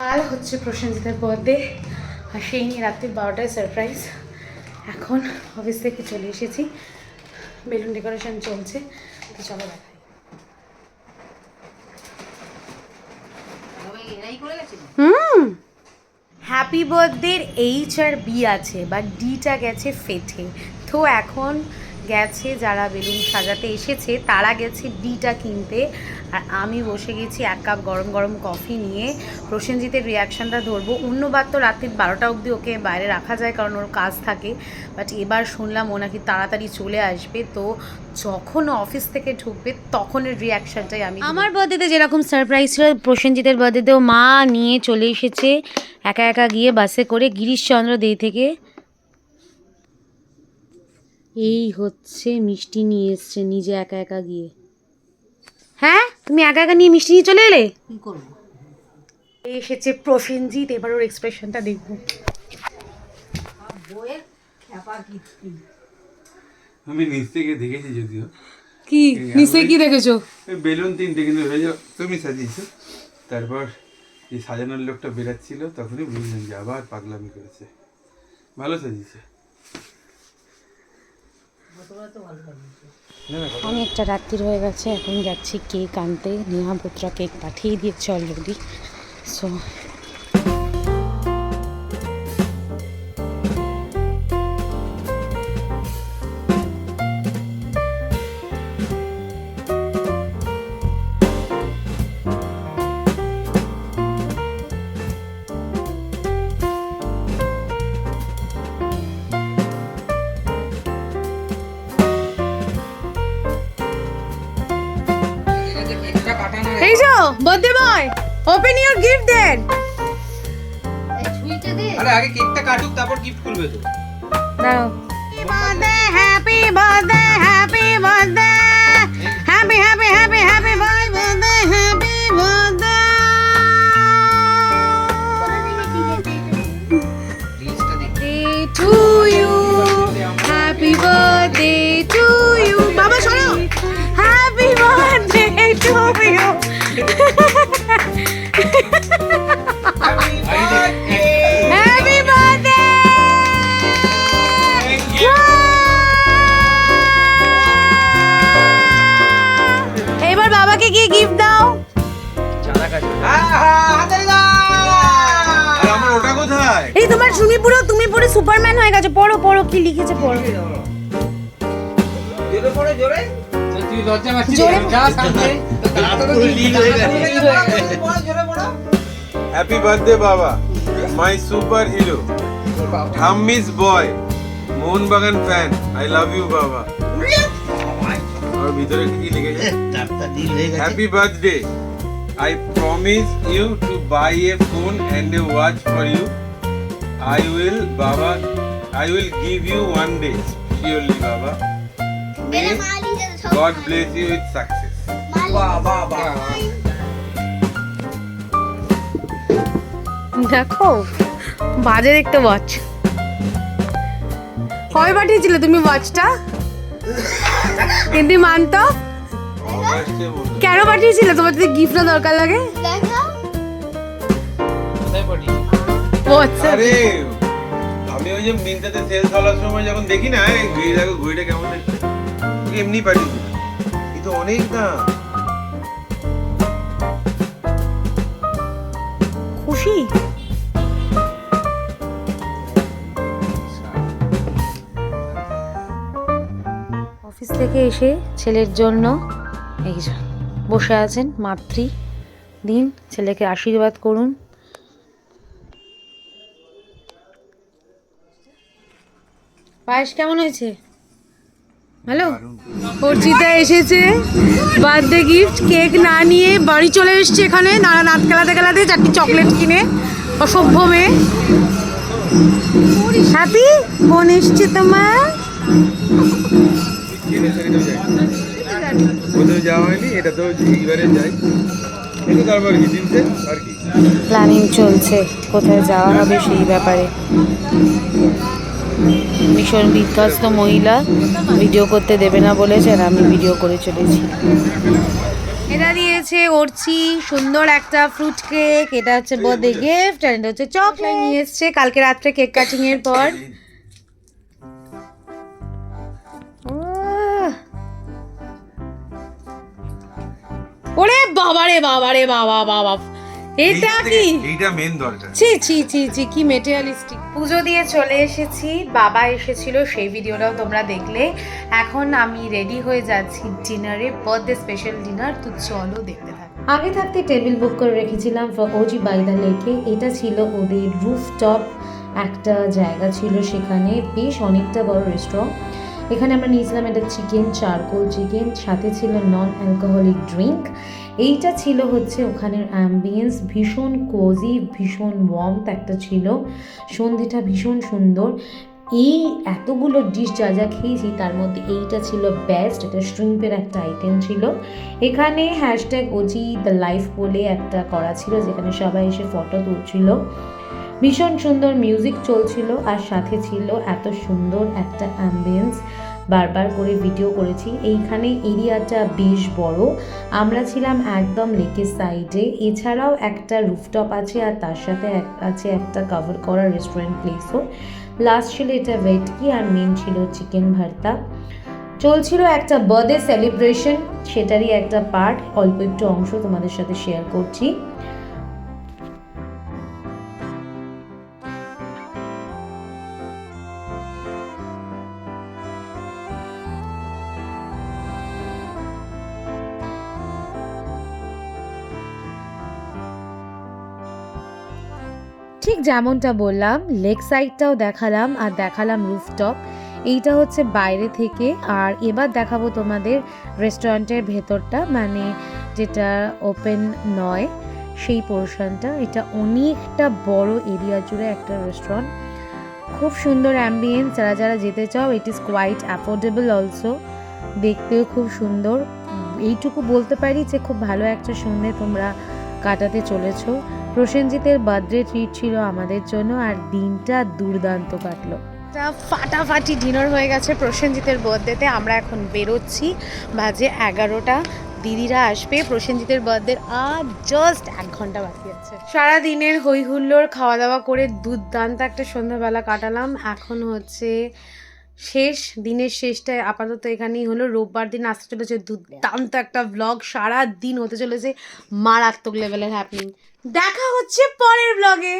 কাল হচ্ছে প্রসেনজিতের বার্থডে আর সেই নিয়ে রাত্রি বারোটায় সারপ্রাইজ এখন অফিস থেকে চলে এসেছি। বেলুন ডেকোরেশন চলছে তো চলো দেখাই। হুম। হ্যাপি বার্থডের এইচ আর বি আছে বাট ডিটা গেছে ফেটে। তো এখন গেছে, যারা বেলুন সাজাতে এসেছে, তারা গেছে ডিটা কিনতে। আর আমি বসে গেছি এক কাপ গরম গরম কফি নিয়ে। প্রসেনজিতের রিয়াকশানটা ধরবো। অন্যবার তো রাত্রির বারোটা অবধি ওকে বাইরে রাখা যায়, কারণ ওর কাজ থাকে। বাট এবার শুনলাম ও নাকি তাড়াতাড়ি চলে আসবে। তো যখন অফিস থেকে ঢুকবে, তখনের রিয়াকশানটাই আমি আমার বার্থডেতে যেরকম সারপ্রাইজ ছিল প্রসেনজিতের বার্থডেতেও মা নিয়ে চলে এসেছে। একা একা গিয়ে বাসে করে গিরিশচন্দ্র দে থেকে। এই হচ্ছে মিষ্টি নিয়ে এসছে নিজে একা একা গিয়ে। হ্যাঁ? তুমি একা একা নিয়ে মিষ্টি নিয়ে চলে এলে? কি করব? এই এসেছে প্রসেনজিৎ এবার ওর এক্সপ্রেশনটা দেখব। আমি নিচ থেকে দেখেছি যদিও। কি? নিশ্চয়ই কি দেখেছ? ওই বেলুন তিনটে কিন্তু তুমি সাজিয়েছো। তারপর এই সাজানোর লোকটা বেরাচ্ছিল তখনই বুঝলাম যে আবার পাগলামি করেছে। ভালো সাজিয়েছে। অনেকটা রাত্রি হয়ে গেছে, এখন যাচ্ছি কেক আনতে। নেহা পুত্রা কেক পাঠিয়ে দিয়েছে অলরেডি সো এই yo birthday boy open your gift then আরে আগে কেকটা কাটুক তারপর গিফট খুলবে তো। দাঁড়াও। Birthday happy birthday happy birthday happy happy happy happy বাবাকে গিয়ে গিফট দাও। এই তোমার তুমি পুরো তুমি পুরো সুপারম্যান হয়ে গেছো। পড়ো পড়ো কি লিখেছে পড়ো। হ্যাপি বার্থডে বাবা। My super hero ঠাম্মিস boy Mohun Bagan fan I love you বাবা। আর ভিতরে কি লিখেছে happy birthday I promise you to buy a phone and a watch for you I will বাবা I will give you one day surely বাবা God bless you with success বাহ বাহ বাহ দেখো বাজে দেখতে ওয়াচ কয় পাঠিয়েছিলে তুমি ওয়াচটা কিন্তু মানতো? তো কেন পাঠিয়েছিল? তোমার যদি গিফট না দরকার লাগে। আচ্ছা। আরে আমি ওই যে মিন্টাতে সেল চলার সময় যখন দেখি না এই ঘুরে দেখো ঘুড়িটা কেমন দেখতে। এমনি পাঠিয়েছি। কিন্তু অনেক দাম। অফিস থেকে এসে ছেলের জন্য এই বসে আছেন মাতৃ। দিন ছেলেকে আশীর্বাদ করুন। পায়েস কেমন হয়েছে? হ্যালো অর্চিতা এসেছে বার্থডে গিফট কেক না নিয়ে বাড়ি চলে এসছে এখানে। নানা নাচ খেলাতে খেলাতে চারটি চকলেট কিনে। অসভ্য মেয়ে। হ্যাপি বোন এসছে তোমার। কোথাও যাওয়া হয়নি এটা তো এইবারে যাই। কিন্তু তারপর কি আর কি? প্ল্যানিং চলছে কোথায় যাওয়া হবে সেই ব্যাপারে। ভীষণ বিধ্বস্ত মহিলা ভিডিও করতে দেবে না বলেছে আর আমি ভিডিও করে চলেছি। এটা দিয়েছে অর্চি সুন্দর একটা ফ্রুট কেক এটা হচ্ছে বার্থডে গিফট আর এটা হচ্ছে চকলেট নিয়ে এসছে। কালকে রাত্রে কেক কাটিং এর পর। বাবা রে বাবা রে বাবা। বাবা এটা কি? এইটা মেন দরকার। ছি ছি ছি ছি কি মেটেরিয়ালিস্টিক পুজো দিয়ে চলে এসেছি বাবা এসেছিল সেই ভিডিওটাও তোমরা দেখলে। এখন আমি রেডি হয়ে যাচ্ছি ডিনারে বার্থডে স্পেশাল ডিনার তো চলো দেখতে থাক। আগে থাকতে টেবিল বুক করে রেখেছিলাম ফর ওজি বাইদা লেকে এটা ছিল ওদের রুফটপ একটা জায়গা ছিল সেখানে বেশ অনেকটা বড় রেস্টুরেন্ট এখানে আমরা নিয়েছিলাম একটা চিকেন চারকোল চিকেন, সাথে ছিল নন অ্যালকোহলিক ড্রিঙ্ক এইটা ছিল হচ্ছে ওখানের অ্যাম্বিয়েন্স ভীষণ কোজি ভীষণ ওয়ার্মথ একটা ছিল। সন্ধ্যেটা ভীষণ সুন্দর। এই এতগুলো ডিশ যা যা খেয়েছি, তার মধ্যে এইটা ছিল বেস্ট এটা শ্রিম্পের একটা আইটেম ছিল। এখানে হ্যাশট্যাগ ওজি দ্য লাইফ বলে একটা করা ছিল, যেখানে সবাই এসে ফটো তুলছিল। ভীষণ সুন্দর মিউজিক চলছিল আর সাথে ছিল এত সুন্দর একটা অ্যাম্বিয়েন্স বারবার করে ভিডিও করেছি। এইখানে এরিয়াটা বেশ বড়। আমরা ছিলাম একদম লেকের সাইডে এছাড়াও একটা রুফটপ আছে আর তার সাথে আছে একটা কভার করা রেস্টুরেন্ট প্লেসও লাস্ট ছিল এটা ভেটকি আর মেন ছিল চিকেন ভর্তা। চলছিল একটা বার্থডে সেলিব্রেশন সেটারই একটা পার্ট অল্প একটু অংশ তোমাদের সাথে শেয়ার করছি। ঠিক যেমনটা বললাম, লেক সাইডটাও দেখালাম আর দেখালাম রুফটপ। এইটা হচ্ছে বাইরে থেকে আর এবার দেখাবো তোমাদের রেস্টুরেন্টের ভেতরটা মানে যেটা ওপেন নয়, সেই পোর্শনটা। এটা অনেকটা বড় এরিয়া জুড়ে একটা রেস্টুরেন্ট। খুব সুন্দর অ্যাম্বিয়েন্স, যারা যারা যেতে চাও it is quite affordable also দেখতেও খুব সুন্দর। এইটুকু বলতে পারি যে খুব ভালো একটা সন্ধে তোমরা কাটাতে চলেছো। প্রসেনজিতের বার্থডে ট্রিট ছিল আমাদের জন্য আর দিনটা দুর্দান্ত কাটলো। ফাটাফাটি ডিনার হয়ে গেছে প্রসেনজিতের বার্থডেতে, আমরা এখন বেরোচ্ছি, বাজে এগারোটা, দিদিরা আসবে, প্রসেনজিতের বার্থডে আর জাস্ট এক ঘণ্টা বাকি আছে। সারা দিনের হই খাওয়া দাওয়া করে দুর্দান্ত একটা সন্ধ্যাবেলা কাটালাম, এখন হচ্ছে শেষ, দিনের শেষটা আপাতত এখানেই হলো। রোববার দিন আসতে চলেছে দুর্দান্ত একটা ব্লগ সারা দিন হতে চলেছে মারাত্মক লেভেলের হ্যাপনিং দেখা হচ্ছে পরের ব্লগে